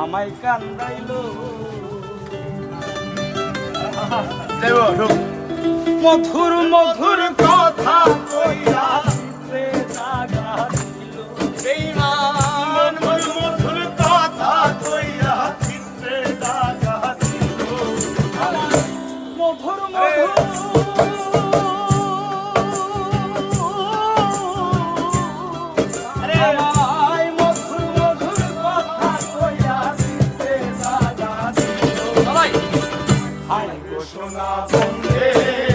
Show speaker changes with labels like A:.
A: আমায় কান্দাইল। মধুর মধুর কথা কইরা Yeah. সোনা বন্ধে